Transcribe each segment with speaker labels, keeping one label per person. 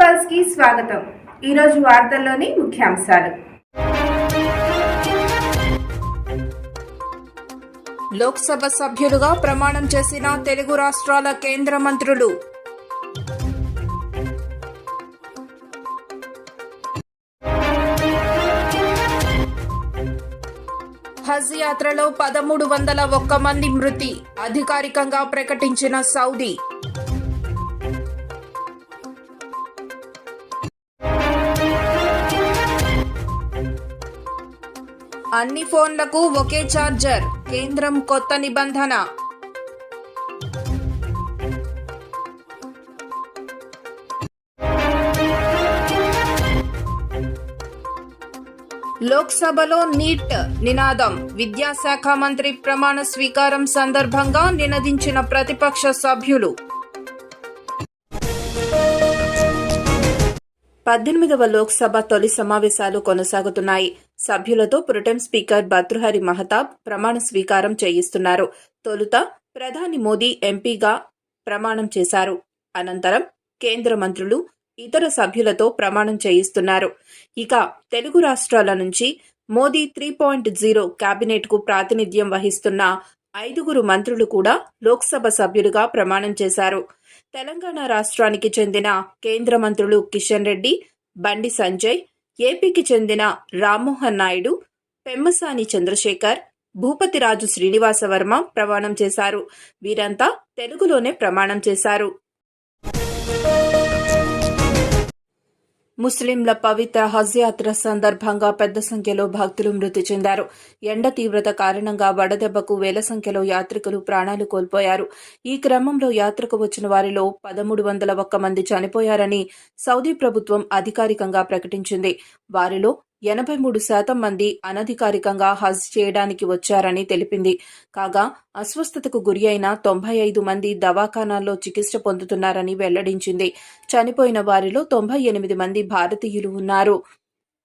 Speaker 1: పల్స్కి స్వాగతం. ఈరోజు వార్తల్లోని ముఖ్యాంశాలు.
Speaker 2: లోక్సభ సభ్యులుగా ప్రమాణం చేసిన తెలుగు రాష్ట్రాల కేంద్ర మంత్రులు. హజ్ యాత్రలో పదమూడు వందల ఒక్క మంది మృతి. అధికారికంగా ప్రకటించిన సౌదీ. అన్ని ఫోన్లకు ఒకే ఛార్జర్. కేంద్రం కొత్త నిబంధన. లోక్సభలో నీట్ నినాదం. విద్యాశాఖ మంత్రి ప్రమాణ స్వీకారం సందర్భంగా నినదించిన ప్రతిపక్ష సభ్యులు. పద్దెనిమిదవ లోక్సభ తొలి సమావేశాలు కొనసాగుతున్నాయి. సభ్యులతో ప్రొటెం స్పీకర్ భర్తృహరి మహతాబ్ ప్రమాణ స్వీకారం చేయిస్తున్నారు. తొలుత ప్రధాని మోదీ ఎంపీగా ప్రమాణం చేశారు. అనంతరం కేంద్ర మంత్రులు ఇతర సభ్యులతో ప్రమాణం చేయిస్తున్నారు. ఇక తెలుగు రాష్ట్రాల నుంచి మోదీ త్రీ పాయింట్ జీరో కేబినెట్కు ప్రాతినిధ్యం వహిస్తున్న ఐదుగురు మంత్రులు కూడా లోక్సభ సభ్యులుగా ప్రమాణం చేశారు. తెలంగాణ రాష్ట్రానికి చెందిన కేంద్ర మంత్రులు కిషన్ రెడ్డి బండి సంజయ్ ఏపీకి చెందిన రామ్మోహన్ నాయుడు పెమ్మసాని చంద్రశేఖర్ భూపతిరాజు శ్రీనివాసవర్మ ప్రమాణం చేశారు. వీరంతా తెలుగులోనే ప్రమాణం చేశారు. ముస్లింల పవిత్ర హజ్ యాత్ర సందర్భంగా పెద్ద సంఖ్యలో భక్తులు మృతి చెందారు. ఎండ తీవ్రత కారణంగా వడదెబ్బకు వేల సంఖ్యలో యాత్రికులు ప్రాణాలు కోల్పోయారు. ఈ క్రమంలో యాత్రకు వచ్చిన వారిలో పదమూడు వందల ఒక్క మంది చనిపోయారని సౌదీ ప్రభుత్వం అధికారికంగా ప్రకటించింది. వారిలో ఎనభై మూడు శాతం మంది అనధికారికంగా హజ్ చేయడానికి వచ్చారని తెలిపింది. కాగా అస్వస్థతకు గురి అయిన తొంభై ఐదు మంది దవాఖానాల్లో చికిత్స పొందుతున్నారని వెల్లడించింది. చనిపోయిన వారిలో తొంభై ఎనిమిది మంది భారతీయులు ఉన్నారు.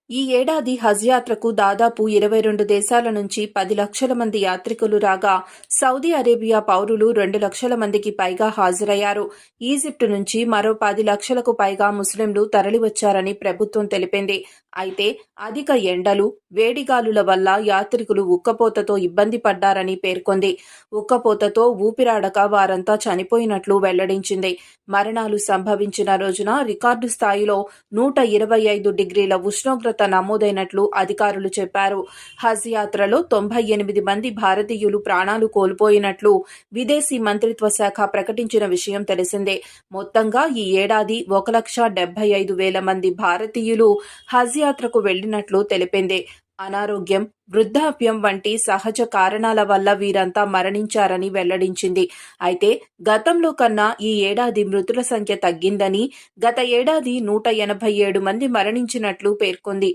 Speaker 2: ఈ ఏడాది హజ్ యాత్రకు దాదాపు ఇరవై రెండు దేశాల నుంచి పది లక్షల మంది యాత్రికులు రాగా సౌదీ అరేబియా పౌరులు రెండు లక్షల మందికి పైగా హాజరయ్యారు. ఈజిప్టు నుంచి మరో పది లక్షలకు పైగా ముస్లింలు తరలివచ్చారని ప్రభుత్వం తెలిపింది. అయితే అధిక ఎండలు వేడిగాలుల వల్ల యాత్రికులు ఉక్కపోతతో ఇబ్బంది పడ్డారని పేర్కొంది. ఉక్కపోతతో ఊపిరాడక వారంతా చనిపోయినట్లు వెల్లడించింది. మరణాలు సంభవించిన రోజున రికార్డు స్థాయిలో నూట ఇరవై ఐదు డిగ్రీల ఉష్ణోగ్రత నమోదైనట్లు అధికారులు చెప్పారు. హజ్ యాత్రలో తొంభై ఎనిమిది మంది భారతీయులు ప్రాణాలు కోల్పోయినట్లు విదేశీ మంత్రిత్వ శాఖ ప్రకటించిన విషయం తెలిసిందే. మొత్తంగా ఈ ఏడాది ఒక లక్ష డెబ్బై ఐదు వేల మంది భారతీయులు హజ్ యాత్రకు వెళ్ళినట్లు తెలిపింది. అనారోగ్యం వృద్ధాప్యం వంటి సహజ కారణాల వల్ల వీరంతా మరణించారని వెల్లడించింది. అయితే గతంలో కన్నా ఈ ఏడాది మృతుల సంఖ్య తగ్గిందని గత ఏడాది నూట ఎనభై ఏడు మంది మరణించినట్లు పేర్కొంది.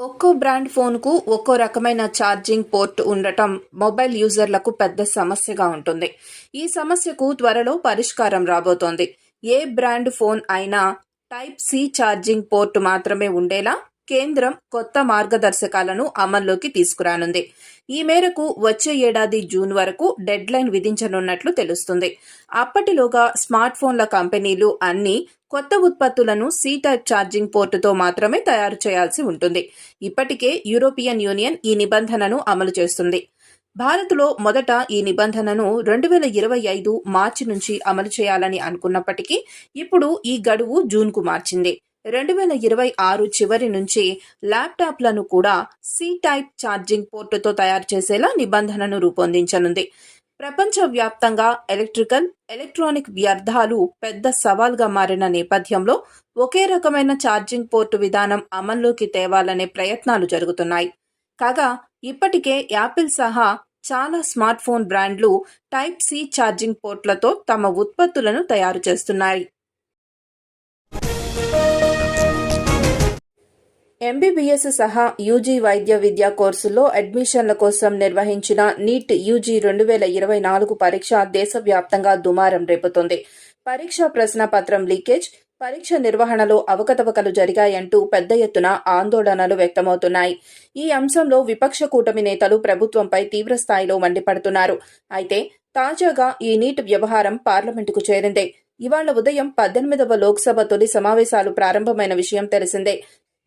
Speaker 2: ఒక్కో బ్రాండ్ ఫోన్కు ఒక్కో రకమైన ఛార్జింగ్ పోర్ట్ ఉండటం మొబైల్ యూజర్లకు పెద్ద సమస్యగా ఉంటుంది. ఈ సమస్యకు త్వరలో పరిష్కారం రాబోతోంది. ఏ బ్రాండ్ ఫోన్ అయినా టైప్ సి ఛార్జింగ్ పోర్ట్ మాత్రమే ఉండేలా కేంద్రం కొత్త మార్గదర్శకాలను అమల్లోకి తీసుకురానుంది. ఈ మేరకు వచ్చే ఏడాది జూన్ వరకు డెడ్ లైన్ విధించనున్నట్లు తెలుస్తుంది. అప్పటిలోగా స్మార్ట్ ఫోన్ల కంపెనీలు అన్ని కొత్త ఉత్పత్తులను సి టైప్ ఛార్జింగ్ పోర్టుతో మాత్రమే తయారు చేయాల్సి ఉంటుంది. ఇప్పటికే యూరోపియన్ యూనియన్ ఈ నిబంధనను అమలు చేస్తుంది. భారత్లో మొదట ఈ నిబంధనను రెండు వేల ఇరవై ఐదు మార్చి నుంచి అమలు చేయాలని అనుకున్నప్పటికీ ఇప్పుడు ఈ గడువు జూన్కు మార్చింది. రెండు వేల ఇరవై ఆరు చివరి నుంచి ల్యాప్టాప్లను కూడా సి టైప్ ఛార్జింగ్ పోర్టుతో తయారు చేసేలా నిబంధనను రూపొందించనుంది. ప్రపంచవ్యాప్తంగా ఎలక్ట్రికల్ ఎలక్ట్రానిక్ వ్యర్థాలు పెద్ద సవాల్గా మారిన నేపథ్యంలో ఒకే రకమైన ఛార్జింగ్ పోర్టు విధానం అమల్లోకి తేవాలనే ప్రయత్నాలు జరుగుతున్నాయి. కాగా ఇప్పటికే యాపిల్ సహా చాలా స్మార్ట్ ఫోన్ బ్రాండ్లు టైప్ సి ఛార్జింగ్ పోర్ట్లతో తమ ఉత్పత్తులను తయారు చేస్తున్నాయి. ఎంబీబీఎస్ సహా యూజీ వైద్య విద్యా కోర్సుల్లో అడ్మిషన్ల కోసం నిర్వహించిన నీట్ యూజీ రెండు వేల ఇరవై నాలుగు పరీక్ష దేశవ్యాప్తంగా దుమారం రేపుతోంది. పరీక్ష ప్రశ్నపత్రం లీకేజ్ పరీక్ష నిర్వహణలో అవకతవకలు జరిగాయంటూ పెద్ద ఎత్తున ఆందోళనలు వ్యక్తమవుతున్నాయి. ఈ అంశంలో విపక్ష కూటమి నేతలు ప్రభుత్వంపై తీవ్రస్థాయిలో మండిపడుతున్నారు. అయితే తాజాగా ఈ నీట్ వ్యవహారం పార్లమెంటుకు చేరింది. ఇవాళ ఉదయం పద్దెనిమిదవ లోక్సభ తొలి సమావేశాలు ప్రారంభమైన విషయం తెలిసిందే.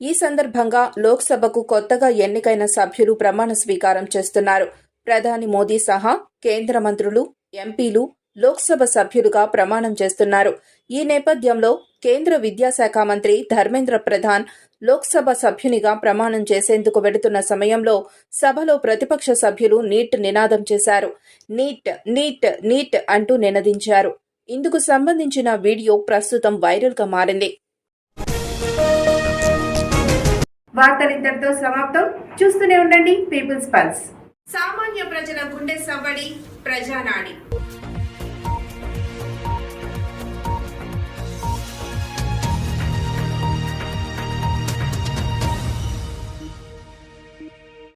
Speaker 2: ఈ సందర్భంగా లోక్సభకు కొత్తగా ఎన్నికైన సభ్యులు ప్రమాణ స్వీకారం చేస్తున్నారు. ప్రధాని మోదీ సహా కేంద్ర మంత్రులు ఎంపీలు లోక్సభ సభ్యులుగా ప్రమాణం చేస్తున్నారు. ఈ నేపథ్యంలో కేంద్ర విద్యాశాఖ మంత్రి ధర్మేంద్ర ప్రధాన్ లోక్సభ సభ్యునిగా ప్రమాణం చేసేందుకు వెడుతున్న సమయంలో సభలో ప్రతిపక్ష సభ్యులు నీట్ నినాదం చేశారు. నీట్ నీట్ నీట్ అంటూ నినదించారు. ఇందుకు సంబంధించిన వీడియో ప్రస్తుతం వైరల్గా మారింది
Speaker 1: సమాప్తం. చూస్తూనే ఉండండి పీపుల్స్ పల్స్. సామాన్య ప్రజల గుండె సవ్వడి ప్రజానాడి.